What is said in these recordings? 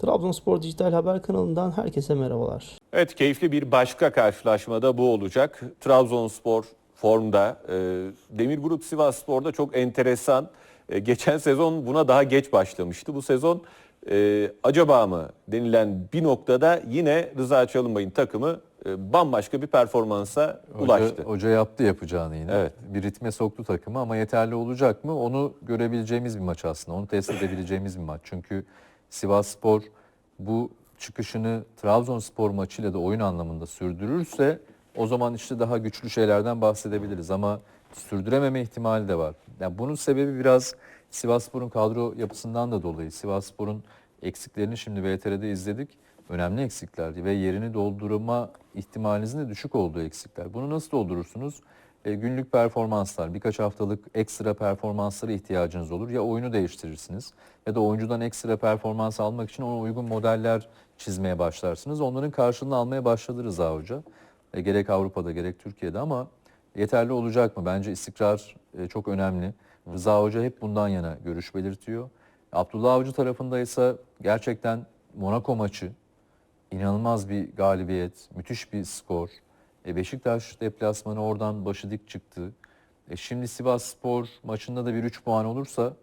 Trabzonspor Dijital Haber kanalından herkese merhabalar. Evet keyifli bir başka karşılaşmada bu olacak. Trabzonspor formda. E, Demir Grup Sivas Spor'da çok enteresan. E, geçen sezon buna daha geç başlamıştı. Bu sezon e, acaba mı denilen bir noktada yine Rıza Çalınbay'ın takımı bambaşka bir performansa ulaştı. Hoca, hoca yaptı yapacağını yine. Evet. Bir ritme soktu takımı ama yeterli olacak mı? Onu görebileceğimiz bir maç aslında. Onu test edebileceğimiz bir maç. Çünkü Sivas Spor bu çıkışını Trabzonspor maçıyla da oyun anlamında sürdürürse o zaman işte daha güçlü şeylerden bahsedebiliriz ama sürdürememe ihtimali de var. Yani bunun sebebi biraz Sivasspor'un kadro yapısından da dolayı. Sivasspor'un eksiklerini şimdi VTR'de izledik. Önemli eksiklerdi ve yerini doldurma ihtimalinizin de düşük olduğu eksikler. Bunu nasıl doldurursunuz? E, günlük performanslar, birkaç haftalık ekstra performanslara ihtiyacınız olur. Ya oyunu değiştirirsiniz ya da oyuncudan ekstra performans almak için ona uygun modeller çizmeye başlarsınız. Onların karşılığını almaya başladı Rıza Hoca. E, gerek Avrupa'da gerek Türkiye'de ama yeterli olacak mı? Bence istikrar e, çok önemli. Rıza Hoca hep bundan yana görüş belirtiyor. Abdullah Avcı tarafında ise gerçekten Monaco maçı inanılmaz bir galibiyet, müthiş bir skor. E, Beşiktaş deplasmanı oradan başı dik çıktı. E, şimdi Sivas Spor maçında da bir 3 puan olursa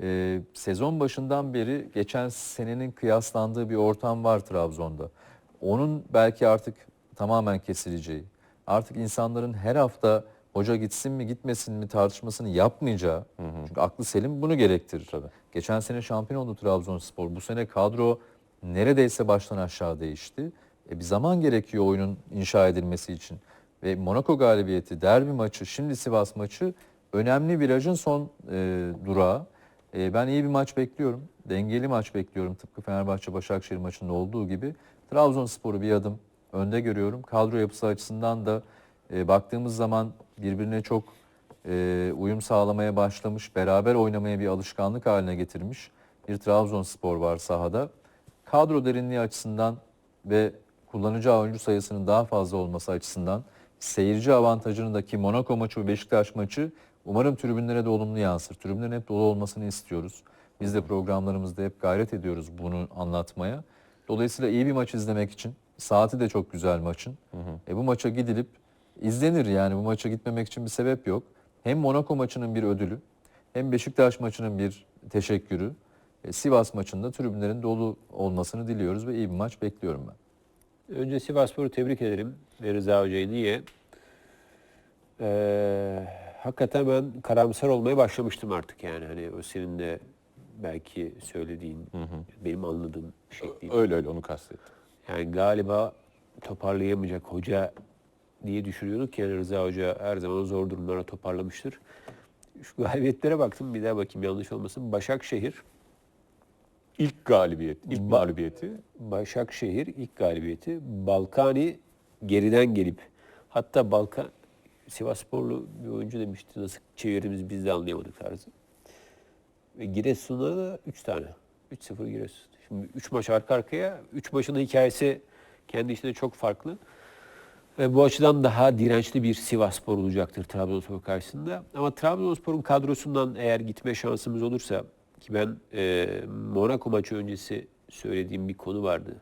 e, sezon başından beri geçen senenin kıyaslandığı bir ortam var Trabzon'da. Onun belki artık tamamen kesileceği, artık insanların her hafta hoca gitsin mi gitmesin mi tartışmasını yapmayacağı, çünkü aklı selim bunu gerektirir. Tabii. Geçen sene şampiyon oldu Trabzonspor. Bu sene kadro neredeyse baştan aşağı değişti. E bir zaman gerekiyor oyunun inşa edilmesi için. Ve Monaco galibiyeti, derbi maçı, şimdi Sivas maçı önemli virajın son e, durağı. E, ben iyi bir maç bekliyorum. Dengeli maç bekliyorum. Tıpkı Fenerbahçe-Başakşehir maçında olduğu gibi. Trabzonspor'u bir adım önde görüyorum. Kadro yapısı açısından da e, baktığımız zaman birbirine çok e, uyum sağlamaya başlamış, beraber oynamaya bir alışkanlık haline getirmiş bir Trabzonspor var sahada. Kadro derinliği açısından ve kullanıcı oyuncu sayısının daha fazla olması açısından seyirci avantajının da ki Monaco maçı ve Beşiktaş maçı umarım tribünlere de olumlu yansır. Tribünlerin hep dolu olmasını istiyoruz. Biz de programlarımızda hep gayret ediyoruz bunu anlatmaya. Dolayısıyla iyi bir maç izlemek için saati de çok güzel maçın. E bu maça gidilip izlenir yani bu maça gitmemek için bir sebep yok. Hem Monaco maçının bir ödülü hem Beşiktaş maçının bir teşekkürü. E, Sivas maçında tribünlerin dolu olmasını diliyoruz ve iyi bir maç bekliyorum ben. Önce Sivasspor'u tebrik ederim ve Rıza Hoca'yı diye. Ee, hakikaten ben karamsar olmaya başlamıştım artık yani. Hani o senin de belki söylediğin, benim anladığım değil. Öyle öyle onu kastettim. Yani galiba toparlayamayacak hoca diye düşünüyorduk ki yani Rıza Hoca her zaman zor durumlara toparlamıştır. Şu galibiyetlere baktım bir daha bakayım yanlış olmasın. Başakşehir, İlk galibiyet, ilk Ba- mağlubiyeti Başakşehir ilk galibiyeti. Balkani geriden gelip hatta Balkan Sivassporlu bir oyuncu demişti nasıl çevirdiğimizi biz de anlayamadık tarzı. Ve Giresun'a da 3 tane. 3-0 Giresun. Şimdi 3 maç arka arkaya. 3 maçın hikayesi kendi içinde çok farklı. Ve bu açıdan daha dirençli bir Sivasspor olacaktır Trabzonspor karşısında. Ama Trabzonspor'un kadrosundan eğer gitme şansımız olursa ki ben e, Monaco maçı öncesi söylediğim bir konu vardı.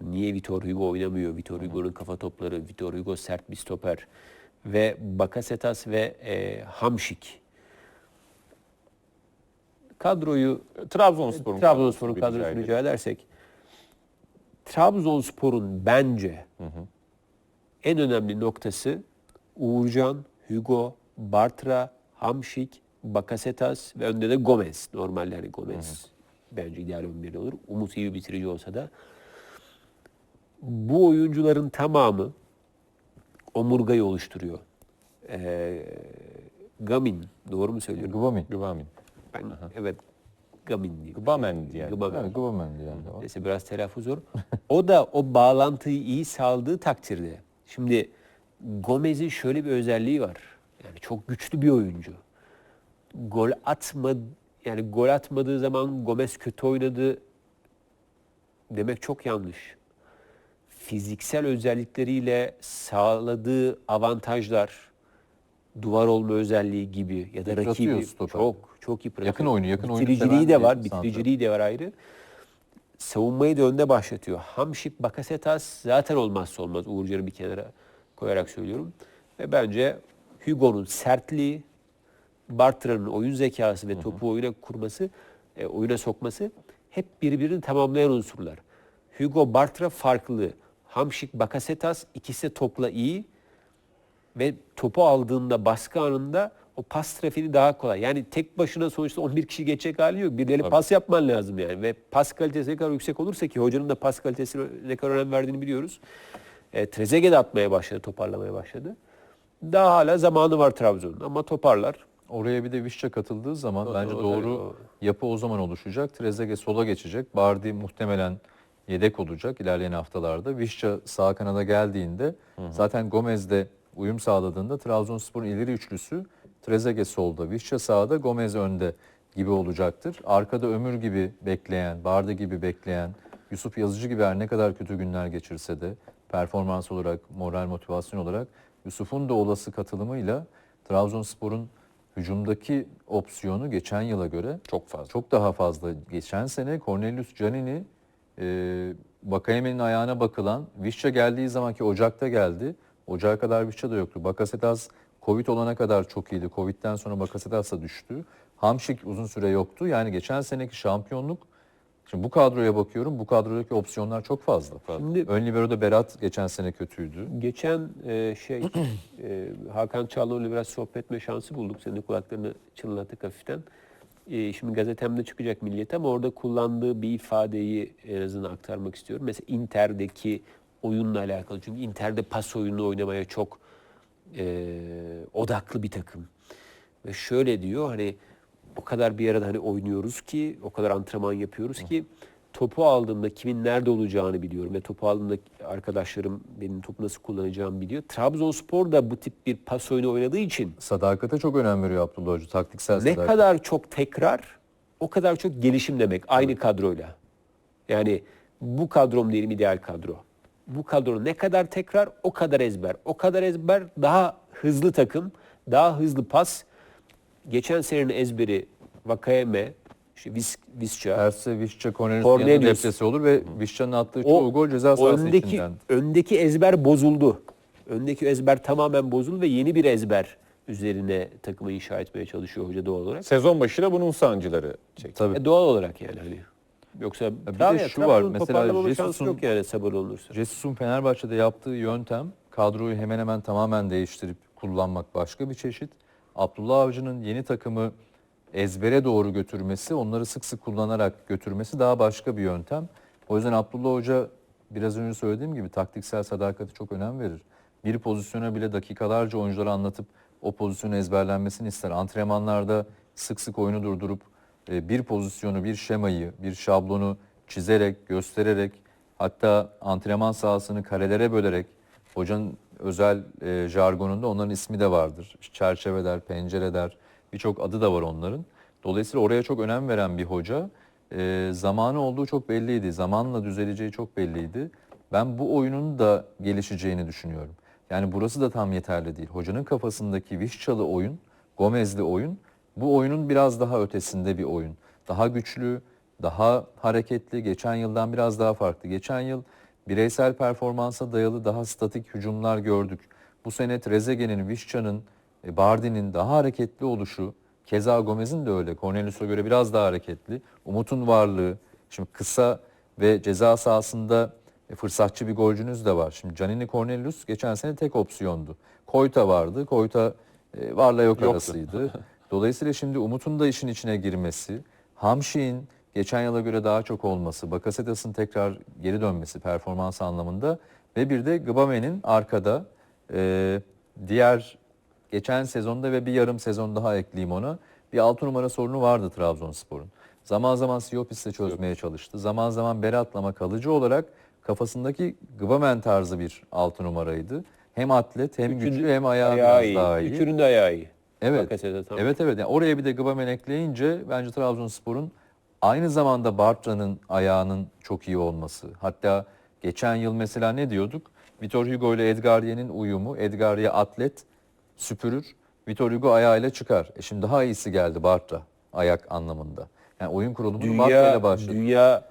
Yani niye Vitor Hugo oynamıyor? Vitor Hugo'nun kafa topları, Vitor Hugo sert bir stoper ve Bakasetas ve e, Hamşik. Kadroyu Trabzonspor'un Trabzonspor'un kadrosu kadrosunu rica rica edersek Trabzonspor'un bence en önemli noktası Uğurcan, Hugo, Bartra, Hamşik, Bakasetas ve önde de Gomez. Normalde yani Gomez bence ideal 11 olur. Umut iyi bir bitirici olsa da bu oyuncuların tamamı omurgayı oluşturuyor. Ee, Gamin, doğru mu söylüyorum? Gubamin. Güvamin. Ben, evet, Gamin diye. Gıbamen diye. Gıbamin. Evet, Gubamin yani. O. Neyse biraz telaffuz zor. o da o bağlantıyı iyi sağladığı takdirde. Şimdi Gomez'in şöyle bir özelliği var. Yani çok güçlü bir oyuncu. Gol atma yani gol atmadığı zaman Gomez kötü oynadı demek çok yanlış. Fiziksel özellikleriyle sağladığı avantajlar duvar olma özelliği gibi ya da Yıpratıyor rakibi stoper. çok çok yıpratıyor. Yakın oyunu, yakın oyunu Bitiriciliği de var, bitiriciliği de var ayrı. savunmayı da önde başlatıyor. Hamşik, Bakasetas zaten olmazsa olmaz. Uğurcan'ı bir kenara koyarak söylüyorum. Ve bence Hugo'nun sertliği, Bartra'nın oyun zekası ve topu oyuna kurması, e, oyuna sokması hep birbirini tamamlayan unsurlar. Hugo Bartra farklı. Hamşik, Bakasetas ikisi topla iyi ve topu aldığında baskı anında o pas trafiği daha kolay. Yani tek başına sonuçta 11 kişi geçecek hali yok. Birileri pas yapman lazım yani. Ve pas kalitesi ne kadar yüksek olursa ki hocanın da pas kalitesine ne kadar önem verdiğini biliyoruz. E, Trezeguet de atmaya başladı, toparlamaya başladı. Daha hala zamanı var Trabzon'un ama toparlar. Oraya bir de Vişça katıldığı zaman O- bence doğru o- yapı o zaman oluşacak. Trezeguet sola geçecek. Bardi muhtemelen yedek olacak ilerleyen haftalarda. Vişça sağ kanada geldiğinde zaten Gomez de uyum sağladığında Trabzonspor'un ileri üçlüsü Trezeguet solda, Vişça sağda, Gomez önde gibi olacaktır. Arkada Ömür gibi bekleyen, Bardi gibi bekleyen, Yusuf Yazıcı gibi her ne kadar kötü günler geçirse de performans olarak, moral motivasyon olarak Yusuf'un da olası katılımıyla Trabzonspor'un hücumdaki opsiyonu geçen yıla göre Çok fazla. çok daha fazla. Geçen sene Cornelius Canini e, Bakayeme'nin ayağına bakılan Vişça geldiği zamanki Ocak'ta geldi. Ocağa kadar Vişça da yoktu. Bakasetas Covid olana kadar çok iyiydi. Covid'den sonra Bakasetas da düştü. Hamşik uzun süre yoktu. Yani geçen seneki şampiyonluk Şimdi bu kadroya bakıyorum. Bu kadrodaki opsiyonlar çok fazla. Şimdi- Ön libero'da Berat geçen sene kötüydü. Geçen e, şey e, Hakan Çağlaoğlu'yla biraz sohbet etme şansı bulduk. Senin kulaklarını çınlattık hafiften. E, şimdi gazetemde çıkacak milliyet ama orada kullandığı bir ifadeyi en azından aktarmak istiyorum. Mesela Inter'deki oyunla alakalı. Çünkü Inter'de pas oyunu oynamaya çok e, odaklı bir takım. Ve şöyle diyor hani o kadar bir arada hani oynuyoruz ki, o kadar antrenman yapıyoruz ki topu aldığımda kimin nerede olacağını biliyorum ve topu aldığımda arkadaşlarım benim topu nasıl kullanacağımı biliyor. Trabzonspor da bu tip bir pas oyunu oynadığı için Sadakate çok önem veriyor Abdullah Hoca. Taktiksel ne sadakat. kadar çok tekrar o kadar çok gelişim demek aynı kadroyla. Yani bu kadrom diyelim ideal kadro. Bu kadro ne kadar tekrar o kadar ezber. O kadar ezber daha hızlı takım, daha hızlı pas. Geçen senenin ezberi Vakayeme, işte Vis, Visca. Erse, Vişça, Cornelius'un Cornelius. depresi olur ve Vişça'nın attığı çoğu gol ceza sahası öndeki, içinden. öndeki ezber bozuldu. Öndeki ezber tamamen bozuldu ve yeni bir ezber üzerine takımı inşa etmeye çalışıyor hoca doğal olarak. Sezon başı da bunun sancıları çekti. Tabii. E, doğal olarak yani hani. Yoksa bir de şu var, mesela Jesus'un- yok yani sabır olursa. Jesus'un Fenerbahçe'de yaptığı yöntem kadroyu hemen hemen tamamen değiştirip kullanmak başka bir çeşit. Abdullah Avcı'nın yeni takımı ezbere doğru götürmesi, onları sık sık kullanarak götürmesi daha başka bir yöntem. O yüzden Abdullah Hoca biraz önce söylediğim gibi taktiksel sadakati çok önem verir. Bir pozisyona bile dakikalarca oyunculara anlatıp o pozisyonun ezberlenmesini ister. Antrenmanlarda sık sık oyunu durdurup e, bir pozisyonu, bir şemayı, bir şablonu çizerek, göstererek hatta antrenman sahasını karelere bölerek hocanın özel e, jargonunda onların ismi de vardır. Çerçeve der, pencere der. Birçok adı da var onların. Dolayısıyla oraya çok önem veren bir hoca. E, zamanı olduğu çok belliydi. Zamanla düzeleceği çok belliydi. Ben bu oyunun da gelişeceğini düşünüyorum. Yani burası da tam yeterli değil. Hocanın kafasındaki Vişçalı oyun, Gomezli oyun bu oyunun biraz daha ötesinde bir oyun. Daha güçlü, daha hareketli, geçen yıldan biraz daha farklı. Geçen yıl bireysel performansa dayalı daha statik hücumlar gördük. Bu sene Trezeguet'in, Vişça'nın, e, Bardi'nin daha hareketli oluşu, keza Gomez'in de öyle. Cornelius'a göre biraz daha hareketli. Umut'un varlığı, şimdi kısa ve ceza sahasında e, fırsatçı bir golcünüz de var. Şimdi Canini Cornelius geçen sene tek opsiyondu. Koyta vardı. Koyta e, varla yok Yoktu. arasıydı. Dolayısıyla şimdi Umut'un da işin içine girmesi, Hamşik'in geçen yıla göre daha çok olması, Bakasetas'ın tekrar geri dönmesi performans anlamında ve bir de Gbame'nin arkada e, diğer geçen sezonda ve bir yarım sezon daha ekleyeyim ona bir 6 numara sorunu vardı Trabzonspor'un. Zaman zaman Siopis'le çözmeye çalıştı. Zaman zaman Berat'lama kalıcı olarak kafasındaki Gbamen tarzı bir 6 numaraydı. Hem atlet hem Üçüncü- güçlü hem ayağı, ayağı biraz iyi. daha iyi. Üçünün de ayağı iyi. Evet. Evet evet. Yani oraya bir de Gbamen ekleyince bence Trabzonspor'un aynı zamanda Bartra'nın ayağının çok iyi olması. Hatta geçen yıl mesela ne diyorduk? Vitor Hugo ile Edgarie'nin uyumu. Edgarie atlet süpürür. Vitor Hugo ayağıyla çıkar. E şimdi daha iyisi geldi Bartra ayak anlamında. Yani oyun kurulumunu Bartra ile başladı. dünya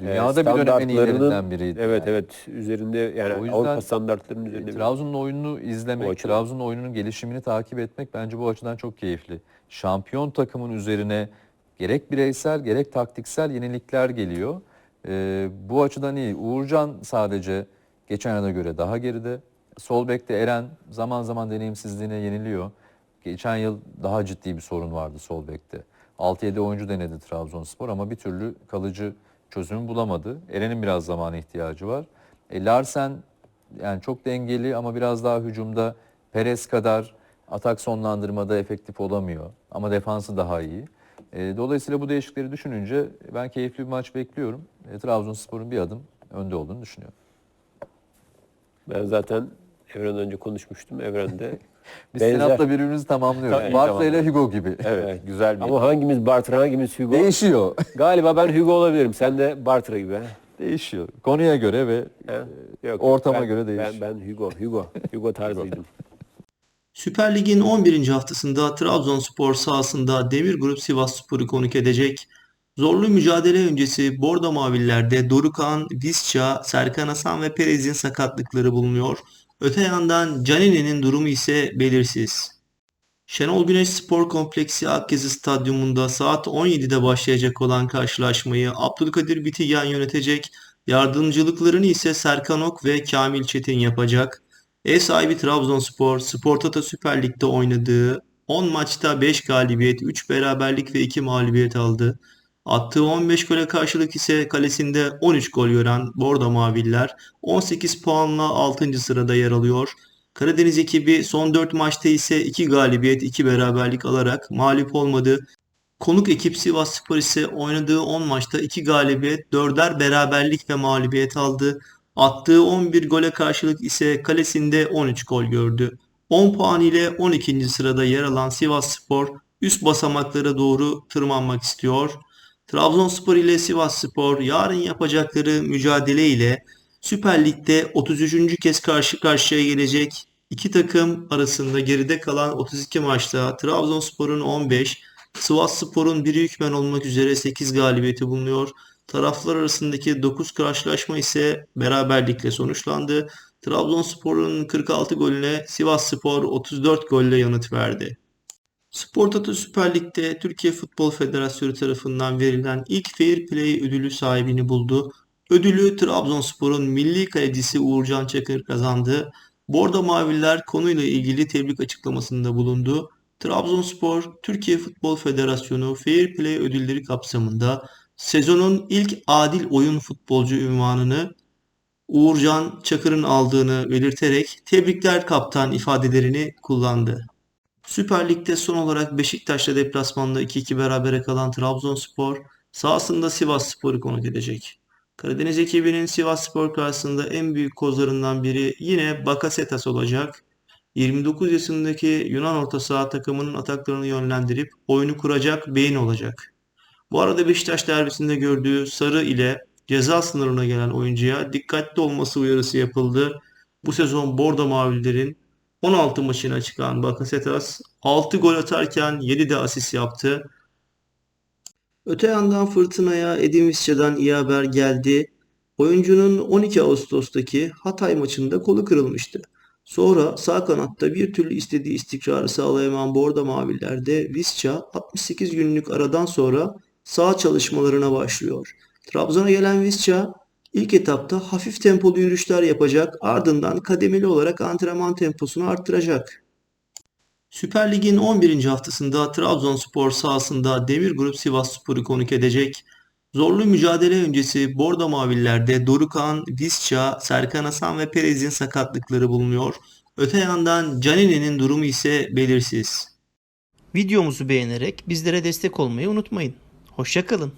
Dünyada bir dönem en standartlarının- iyilerinden biriydi. Evet yani. evet üzerinde yani O yüzden- Avrupa standartlarının üzerinde. Trabzon'un oyununu izlemek. Trabzon'un oyununun gelişimini takip etmek bence bu açıdan çok keyifli. Şampiyon takımın üzerine gerek bireysel gerek taktiksel yenilikler geliyor. Ee, bu açıdan iyi. Uğurcan sadece geçen yana göre daha geride. Sol bekte Eren zaman zaman deneyimsizliğine yeniliyor. Geçen yıl daha ciddi bir sorun vardı sol bekte. 6-7 oyuncu denedi Trabzonspor ama bir türlü kalıcı çözüm bulamadı. Eren'in biraz zamana ihtiyacı var. E, Larsen yani çok dengeli ama biraz daha hücumda Perez kadar atak sonlandırmada efektif olamıyor. Ama defansı daha iyi. E, dolayısıyla bu değişiklikleri düşününce ben keyifli bir maç bekliyorum. E, Trabzonspor'un bir adım önde olduğunu düşünüyorum. Ben zaten Evren önce konuşmuştum. Evren de Biz Benzer. Sinat'la birbirimizi tamamlıyoruz. Tabii, Bartra ile. Hugo gibi. Evet, güzel bir ama hangimiz Bartra hangimiz Hugo? Değişiyor. Galiba ben Hugo olabilirim. Sen de Bartra gibi. Değişiyor. Konuya göre ve Ha? Yok, Ortama ben- göre değişiyor. Ben, ben Hugo, Hugo, Hugo tarzıydım. Süper Lig'in 11. haftasında Trabzonspor sahasında Demir Grup Sivasspor'u konuk edecek. Zorlu mücadele öncesi Bordo Mavillerde Dorukan, Visca, Serkan Hasan ve Perez'in sakatlıkları bulunuyor. Öte yandan Canini'nin durumu ise belirsiz. Şenol Güneş Spor Kompleksi Akgezi Stadyumunda saat 17'de başlayacak olan karşılaşmayı Abdülkadir Bitigen yönetecek. Yardımcılıklarını ise Serkan Ok ve Kamil Çetin yapacak. Ev sahibi Trabzonspor, Spor Toto Süper Lig'de oynadığı 10 maçta 5 galibiyet, 3 beraberlik ve 2 mağlubiyet aldı. Attığı 15 gole karşılık ise kalesinde 13 gol gören Bordo Maviller 18 puanla 6. sırada yer alıyor. Karadeniz ekibi son 4 maçta ise 2 galibiyet, 2 beraberlik alarak mağlup olmadı. Konuk ekip Sivasspor ise oynadığı 10 maçta 2 galibiyet, 4'er beraberlik ve mağlubiyet aldı. Attığı 11 gole karşılık ise kalesinde 13 gol gördü. 10 puan ile 12. sırada yer alan Sivasspor üst basamaklara doğru tırmanmak istiyor. Trabzonspor ile Sivasspor yarın yapacakları mücadele ile Süper Lig'de 33. kez karşı karşıya gelecek. İki takım arasında geride kalan 32 maçta Trabzonspor'un 15, Sivasspor'un biri hükmen olmak üzere 8 galibiyeti bulunuyor. Taraflar arasındaki 9 karşılaşma ise beraberlikle sonuçlandı. Trabzonspor'un 46 golüne Sivasspor 34 golle yanıt verdi. Spor Toto Süper Lig'de Türkiye Futbol Federasyonu tarafından verilen ilk Fair Play ödülü sahibini buldu. Ödülü Trabzonspor'un milli kalecisi Uğurcan Çakır kazandı. Bordo Maviller konuyla ilgili tebrik açıklamasında bulundu. Trabzonspor, Türkiye Futbol Federasyonu Fair Play ödülleri kapsamında sezonun ilk adil oyun futbolcu ünvanını Uğurcan Çakır'ın aldığını belirterek tebrikler kaptan ifadelerini kullandı. Süper Lig'de son olarak Beşiktaş'la deplasmanda 2-2 berabere kalan Trabzonspor sahasında Sivasspor'u konuk edecek. Karadeniz ekibinin Sivasspor karşısında en büyük kozlarından biri yine Bakasetas olacak. 29 yaşındaki Yunan orta saha takımının ataklarını yönlendirip oyunu kuracak beyin olacak. Bu arada Beşiktaş derbisinde gördüğü sarı ile ceza sınırına gelen oyuncuya dikkatli olması uyarısı yapıldı. Bu sezon Bordo Mavililerin 16 maçına çıkan Bakasetas 6 gol atarken 7 de asist yaptı. Öte yandan Fırtına'ya Edin Visca'dan iyi haber geldi. Oyuncunun 12 Ağustos'taki Hatay maçında kolu kırılmıştı. Sonra sağ kanatta bir türlü istediği istikrarı sağlayamayan Bordo Mavillerde Visca 68 günlük aradan sonra sağ çalışmalarına başlıyor. Trabzon'a gelen Visca ilk etapta hafif tempolu yürüyüşler yapacak ardından kademeli olarak antrenman temposunu arttıracak. Süper Lig'in 11. haftasında Trabzonspor sahasında Demir Grup Sivasspor'u konuk edecek. Zorlu mücadele öncesi Bordo Mavillerde Dorukan, Visca, Serkan Hasan ve Perez'in sakatlıkları bulunuyor. Öte yandan Canini'nin durumu ise belirsiz. Videomuzu beğenerek bizlere destek olmayı unutmayın. Hoşçakalın.